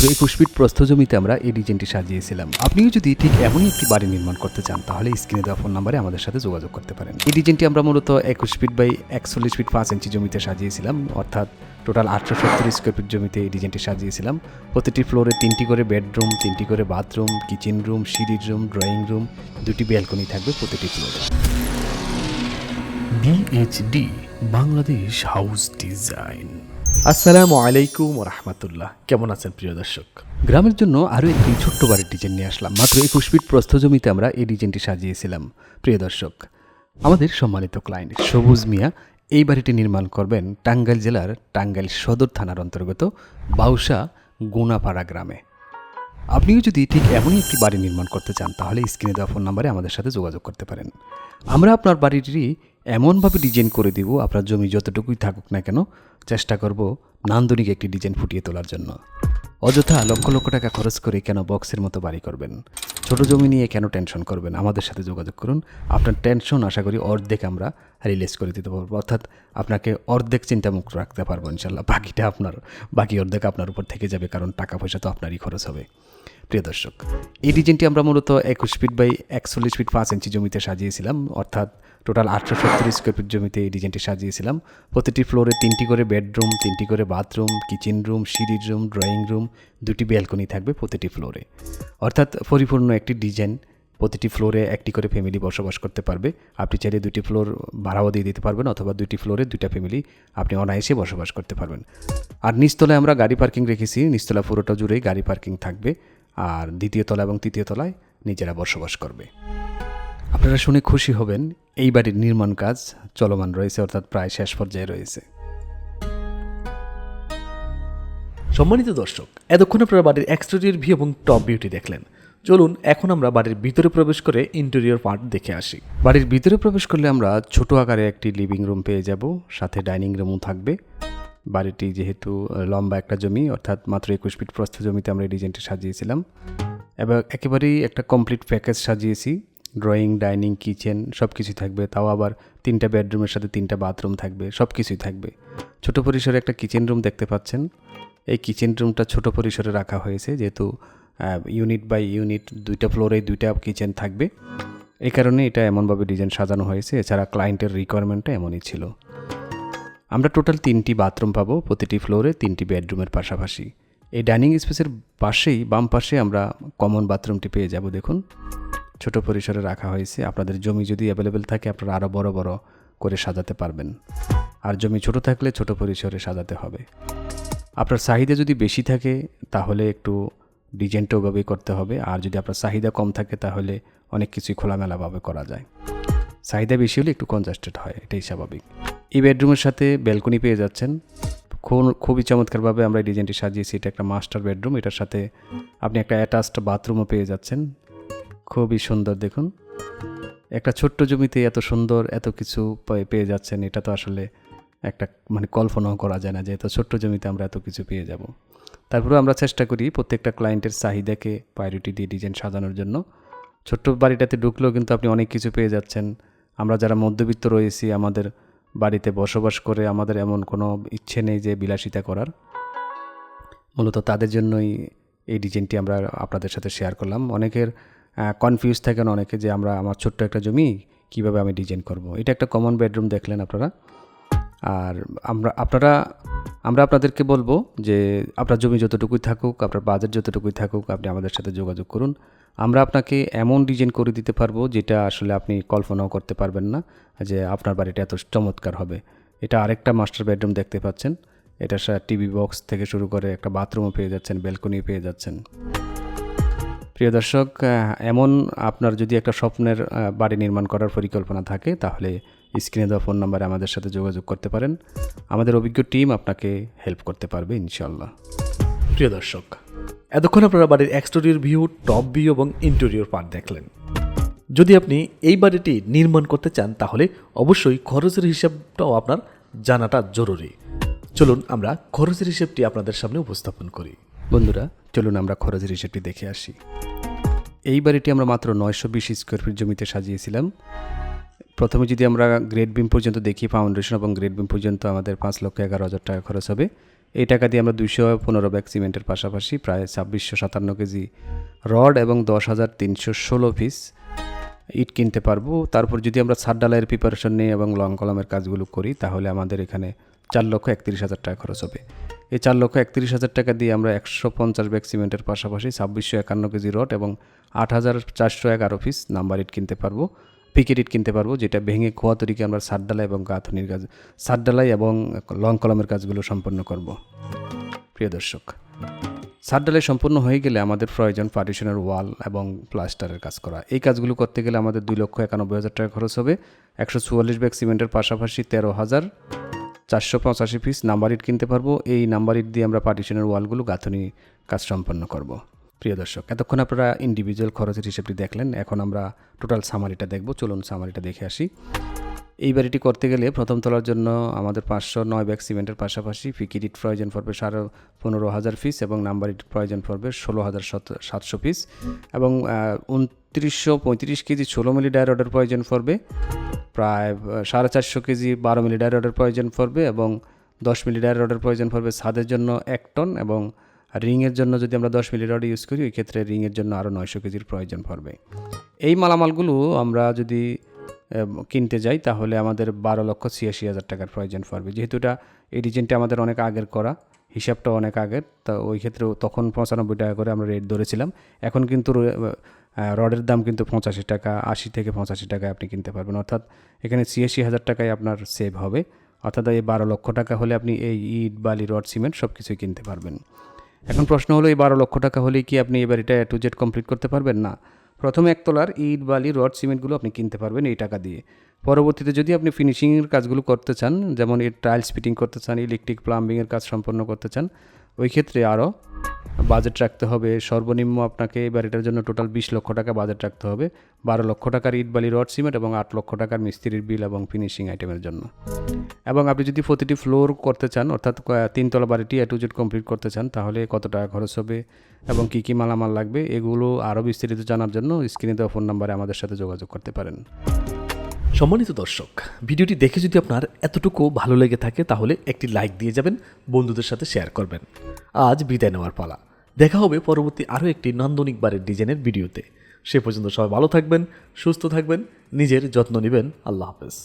মাত্র একুশ ফিট প্রস্থ জমিতে আমরা এই ডিজাইনটি সাজিয়েছিলাম। আপনিও যদি ঠিক এমনই একটি বাড়ি নির্মাণ করতে চান, তাহলে স্ক্রিনে দেওয়া ফোন নাম্বারে আমাদের সাথে যোগাযোগ করতে পারেন। এই ডিজাইনটি আমরা মূলত একুশ ফিট বাই একচল্লিশ ফিট পাঁচ ইঞ্চি জমিতে সাজিয়েছিলাম, অর্থাৎ টোটাল আটশো সত্তর স্কোয়ার ফিট জমিতে এই ডিজাইনটি সাজিয়েছিলাম। প্রতিটি ফ্লোরে তিনটি করে বেডরুম, তিনটি করে বাথরুম, কিচেন রুম, সিঁড়ির রুম, ড্রয়িং রুম, দুটি ব্যালকনি থাকবে প্রতিটি ফ্লোরে। BHD Bangladesh house design. আসসালামু আলাইকুম রহমতুল্লাহ কেমন আছেন প্রিয় দর্শক? গ্রামের জন্য আরও একটি ছোট্ট বাড়ির ডিজাইন নিয়ে আসলাম। মাত্র একুশ ফিট প্রস্থ জমিতে আমরা এই ডিজাইনটি সাজিয়েছিলাম। প্রিয় দর্শক, আমাদের সম্মানিত ক্লায়েন্ট সবুজ মিয়া এই বাড়িটি নির্মাণ করবেন টাঙ্গাইল জেলার টাঙ্গাইল সদর থানার অন্তর্গত বাউসা গুনাপাড়া গ্রামে। আপনিও যদি ঠিক এমনই একটি বাড়ি নির্মাণ করতে চান, তাহলে স্ক্রিনে দেওয়া ফোন নাম্বারে আমাদের সাথে যোগাযোগ করতে পারেন। আমরা আপনার বাড়িটি এমনভাবে ডিজাইন করে দিব, আপনার জমি যতটুকুই থাকুক না কেন, চেষ্টা করব নান্দনিক একটি ডিজাইন ফুটিয়ে তোলার জন্য। অযথা লক্ষ লক্ষ টাকা খরচ করে কেন বক্সের মতো বাড়ি করবেন? ছোট জমি নিয়ে কেন টেনশন করবেন? আমাদের সাথে যোগাযোগ করুন। আপনার টেনশন আশা করি অর্ধেক আমরা রিলিজ করে দিতে পারব। অর্থাৎ আপনাকে অর্ধেক চিন্তামুক্ত রাখতে পারব ইনশাল্লাহ বাকিটা আপনার, বাকি অর্ধেক আপনার উপর থেকে যাবে, কারণ টাকা পয়সা তো আপনারই খরচ হবে। প্রিয় দর্শক, এই ডিজাইনটি আমরা মূলত একুশ ফিট বাই একচল্লিশ ফিট পাঁচ ইঞ্চি জমিতে সাজিয়েছিলাম। অর্থাৎ টোটাল আটশো সত্তর স্কোয়ার ফিট জমিতে এই ডিজাইনটি সাজিয়েছিলাম। প্রতিটি ফ্লোরে তিনটি করে বেডরুম তিনটি করে বাথরুম কিচেন রুম সিঁড়ির রুম ড্রয়িং রুম দুটি ব্যালকনি থাকবে প্রতিটি ফ্লোরে অর্থাৎ পরিপূর্ণ একটি ডিজাইন প্রতিটি ফ্লোরে একটি করে ফ্যামিলি বসবাস করতে পারবে। আপনি চাইলে দুটি ফ্লোর ভাড়াও দিয়ে দিতে পারবেন অথবা দুটি ফ্লোরে দুইটা ফ্যামিলি আপনি অনায়াসে বসবাস করতে পারবেন। আর নিচতলায় আমরা গাড়ি পার্কিং রেখেছি। নিচতলা পুরোটা জুড়েই গাড়ি পার্কিং থাকবে। আর দ্বিতীয় তলা এবং তৃতীয় তলায় নিজেরা বসবাস করবে। আপনারা শুনে খুশি হবেন এই বাড়ির নির্মাণ কাজ চলমান রয়েছে অর্থাৎ প্রায় শেষ পর্যায়ে রয়েছে। সম্মানিত দর্শক এতক্ষণ আপনারা বাড়ির এক্সটেরিয়র ভিউ এবং টপ বিউটি দেখলেন। চলুন এখন আমরা বাড়ির ভিতরে প্রবেশ করে ইন্টেরিয়র পার্ট দেখে আসি। বাড়ির ভিতরে প্রবেশ করলে আমরা ছোট আকারে একটি লিভিং রুম পেয়ে যাব সাথে ডাইনিং রুমও থাকবে। বাড়িটি যেহেতু লম্বা একটা জমি অর্থাৎ মাত্র একুশ ফিট প্রস্থ জমিতে আমরা এই ডিজাইনটি সাজিয়েছিলাম। এবার একেবারেই একটা কমপ্লিট প্যাকেজ সাজিয়েছি। ড্রয়িং, ডাইনিং, কিচেন সব কিছুই থাকবে। তাও আবার তিনটা বেডরুমের সাথে তিনটা বাথরুম থাকবে সব কিছুই থাকবে। ছোট পরিসরে একটা কিচেন রুম দেখতে পাচ্ছেন। এই কিচেন রুমটা ছোট পরিসরে রাখা হয়েছে, যেহেতু ইউনিট বাই ইউনিট দুইটা ফ্লোরে দুইটা কিচেন থাকবে। এই কারণে এটা এমনভাবে ডিজাইন সাজানো হয়েছে, এছাড়া ক্লায়েন্টের রিকোয়ারমেন্টটা এমনই ছিল। আমরা টোটাল তিনটি বাথরুম পাবো, প্রতিটি ফ্লোরে তিনটি বেডরুমের পাশাপাশি। এই ডাইনিং স্পেসের পাশেই বাম পাশে আমরা কমন বাথরুমটি পেয়ে যাব, দেখুন। ছোট পরিসরে রাখা হয়েছে। আপনাদের জমি যদি অ্যাভেলেবেল থাকে, আপনারা আরও বড় বড় করে সাজাতে পারবেন। আর জমি ছোট থাকলে ছোট পরিসরে সাজাতে হবে। আপনার চাহিদা যদি বেশি থাকে, তাহলে একটু ডিজাইনটা ওভাবেই করতে হবে। আর যদি আপনার চাহিদা কম থাকে, তাহলে অনেক কিছুই খোলামেলাভাবে করা যায়। চাহিদা বেশি হলে একটু কনজাস্টেড হয়, এটাই স্বাভাবিক। এই বেডরুমের সাথে ব্যালকনি পেয়ে যাচ্ছেন। খুব- খুবই চমৎকারভাবে আমরা এই ডিজাইনটি সাজিয়েছি। এটা একটা মাস্টার বেডরুম এটার সাথে আপনি একটা অ্যাটাচড বাথরুমও পেয়ে যাচ্ছেন। খুবই সুন্দর, দেখুন। একটা ছোট্ট জমিতে এত সুন্দর এত কিছু পেয়ে যাচ্ছেন, এটা তো আসলে একটা মানে কল্পনাও করা যায় না যে এত ছোট্ট জমিতে আমরা এত কিছু পেয়ে যাব। তারপরে আমরা চেষ্টা করি প্রত্যেকটা ক্লায়েন্টের চাহিদাকে প্রায়োরিটি দিয়ে ডিজাইন সাজানোর জন্য। ছোট্ট বাড়িটাতে ঢুকলেও কিন্তু আপনি অনেক কিছু পেয়ে যাচ্ছেন। আমরা যারা মধ্যবিত্ত রয়েছি, আমাদের বাড়িতে বসবাস করে আমাদের এমন কোনো ইচ্ছে নেই যে বিলাসিতা করার। মূলত তাদের জন্যই এই ডিজাইনটি আমরা আপনাদের সাথে শেয়ার করলাম। অনেকের কনফিউজ থাকেন অনেকে যে আমরা আমার ছোট্ট একটা জমি কীভাবে আমি ডিজাইন করব। এটা একটা কমন বেডরুম দেখলেন আপনারা। আর আমরা, আপনারা, আমরা আপনাদেরকে বলব যে আপনার জমি যতটুকুই থাকুক, আপনার বাজেট যতটুকুই থাকুক, আপনি আমাদের সাথে যোগাযোগ করুন। আমরা আপনাকে এমন ডিজাইন করে দিতে পারব যেটা আসলে আপনি কল্পনাও করতে পারবেন না যে আপনার বাড়িটা এত চমৎকার হবে। এটা আরেকটা মাস্টার বেডরুম দেখতে পাচ্ছেন। এটা টিভি বক্স থেকে শুরু করে একটা বাথরুমও পেয়ে যাচ্ছেন ব্যালকনি পেয়ে যাচ্ছেন। প্রিয় দর্শক এমন আপনার যদি একটা স্বপ্নের বাড়ি নির্মাণ করার পরিকল্পনা থাকে, তাহলে স্ক্রিনে দেওয়া ফোন নাম্বারে আমাদের সাথে যোগাযোগ করতে পারেন। আমাদের অভিজ্ঞ টিম আপনাকে হেল্প করতে পারবে ইনশাল্লাহ প্রিয় দর্শক, এতক্ষণ আপনারা বাড়ির এক্সটেরিয়র ভিউ, টপ ভিউ এবং ইন্টেরিয়র পার্ট দেখলেন। যদি আপনি এই বাড়িটি নির্মাণ করতে চান, তাহলে অবশ্যই খরচের হিসাবটাও আপনার জানাটা জরুরি। চলুন আমরা খরচের হিসাবটি আপনাদের সামনে উপস্থাপন করি। বন্ধুরা, চলুন আমরা খরচের হিসেবটি দেখে আসি। এই বাড়িটি আমরা মাত্র নয়শো বিশ স্কোয়ার ফিট জমিতে সাজিয়েছিলাম। প্রথমে যদি আমরা গ্রেড বিম পর্যন্ত দেখি ফাউন্ডেশন এবং গ্রেড বিম পর্যন্ত আমাদের পাঁচ লক্ষ এগারো হাজার টাকা খরচ হবে। এই টাকা দিয়ে আমরা দুইশো পনেরো ব্যাগ সিমেন্টের পাশাপাশি প্রায় ছাব্বিশশো সাতান্ন কেজি রড এবং দশ হাজার তিনশো ষোলো পিস ইট কিনতে পারব। তারপর যদি আমরা ছাদ ডালাইয়ের প্রিপারেশন নিই এবং লং কলমের কাজগুলো করি, তাহলে আমাদের এখানে চার লক্ষ একত্রিশ হাজার টাকা খরচ হবে। এই চার লক্ষ একত্রিশ হাজার টাকা দিয়ে আমরা একশো পঞ্চাশ ব্যাগ সিমেন্টের পাশাপাশি ছাব্বিশশো একান্ন কেজি রড এবং আট হাজার চারশো এগারো পিস নাম্বার ইট কিনতে পারব, পিকেট ইট কিনতে পারব, যেটা ভেঙে খোয়া তরিকে আমরা সার ডালাই এবং গাঁথনির কাজ সার ডালাই এবং লং কলমের কাজগুলো সম্পন্ন করব। প্রিয় দর্শক সার ডালাই সম্পূর্ণ হয়ে গেলে আমাদের প্রয়োজন পার্টিশনের ওয়াল এবং প্লাস্টারের কাজ করা। এই কাজগুলো করতে গেলে আমাদের দুই লক্ষ একানব্বই হাজার টাকা খরচ হবে, একশো চুয়াল্লিশ ব্যাগ সিমেন্টের পাশাপাশি তেরো হাজার চারশো পঁচাশি পিস নাম্বার ইট কিনতে পারব। এই নাম্বার ইট দিয়ে আমরা পার্টিশনের ওয়ালগুলো গাঁথনি কাজ সম্পন্ন করব। প্রিয় দর্শক, এতক্ষণ আপনারা ইন্ডিভিজুয়াল খরচের হিসেবটি দেখলেন। এখন আমরা টোটাল সামারিটা দেখব। চলুন সামারিটা দেখে আসি। এই বাড়িটি করতে গেলে প্রথম তলার জন্য আমাদের পাঁচশো নয় ব্যাগ সিমেন্টের পাশাপাশি ফিকির ইট প্রয়োজন পড়বে সাড়ে পনেরো হাজার পিস এবং নাম্বার ইট প্রয়োজন পড়বে ষোলো হাজার সাতশো পিস এবং উনত্রিশশো পঁয়ত্রিশ কেজি ষোলো মিলি ডায়ার অর্ডার প্রয়োজন পড়বে। প্রায় সাড়ে চারশো কেজি বারো মিলি ডায়ার অর্ডার প্রয়োজন পড়বে এবং দশ মিলি ডায়ার অর্ডার প্রয়োজন পড়বে ছাদের জন্য এক টন এবং রিংয়ের জন্য যদি আমরা দশ মিলি রড ইউজ করি ওই ক্ষেত্রে রিংয়ের জন্য আরও নয়শো কেজির প্রয়োজন পড়বে। এই মালামালগুলো আমরা যদি কিনতে যাই, তাহলে আমাদের বারো লক্ষ ছিয়াশি হাজার টাকার প্রয়োজন পড়বে। যেহেতু এটা, এই ডিজাইনটা আমাদের অনেক আগের করা হিসাবটা অনেক আগের, তা ওই ক্ষেত্রে তখন পঁচানব্বই টাকা করে আমরা রেট ধরেছিলাম। এখন কিন্তু রডের দাম কিন্তু পঁচাশি টাকা, আশি থেকে পঁচাশি টাকায় আপনি কিনতে পারবেন। অর্থাৎ এখানে ছিয়াশি হাজার টাকায় আপনার সেভ হবে। অর্থাৎ এই বারো লক্ষ টাকা হলে আপনি এই ইট, বালি, রড, সিমেন্ট সব কিছুই কিনতে পারবেন। এখন প্রশ্ন হলো, এই বারো লক্ষ টাকা হলেই কি আপনি এবার এটা টু জেড কমপ্লিট করতে পারবেন? না। প্রথমে একতলার ইট, বালি, রড, সিমেন্টগুলো আপনি কিনতে পারবেন এই টাকা দিয়ে। পরবর্তীতে যদি আপনি ফিনিশিংয়ের কাজগুলো করতে চান, যেমন এর টাইলস ফিটিং করতে চান ইলেকট্রিক প্লাম্বিংয়ের কাজ সম্পন্ন করতে চান, ওই ক্ষেত্রে আরও বাজেট রাখতে হবে। সর্বনিম্ন আপনাকে এবার এটার জন্য টোটাল বিশ লক্ষ টাকা বাজেট রাখতে হবে। বারো লক্ষ টাকার ইট, বালি, রড, সিমেন্ট এবং আট লক্ষ টাকার মিস্ত্রির বিল এবং ফিনিশিং আইটেমের জন্য। এবং আপনি যদি প্রতিটি ফ্লোর করতে চান, অর্থাৎ তিনতলা বাড়িটি এ টু জেড কমপ্লিট করতে চান, তাহলে কত টাকা খরচ হবে এবং কী কী মালামাল লাগবে, এগুলো আরও বিস্তারিত জানার জন্য স্ক্রিনে দেওয়া ফোন নাম্বারে আমাদের সাথে যোগাযোগ করতে পারেন। সম্মানিত দর্শক, ভিডিওটি দেখে যদি আপনার এতটুকু ভালো লেগে থাকে তাহলে একটি লাইক দিয়ে যাবেন, বন্ধুদের সাথে শেয়ার করবেন। আজ বিদায় নেওয়ার পালা। দেখা হবে পরবর্তী আরও একটি নান্দনিক বারের ডিজাইনের ভিডিওতে। সে পর্যন্ত সবাই ভালো থাকবেন, সুস্থ থাকবেন, নিজের যত্ন নেবেন। আল্লাহ হাফেজ।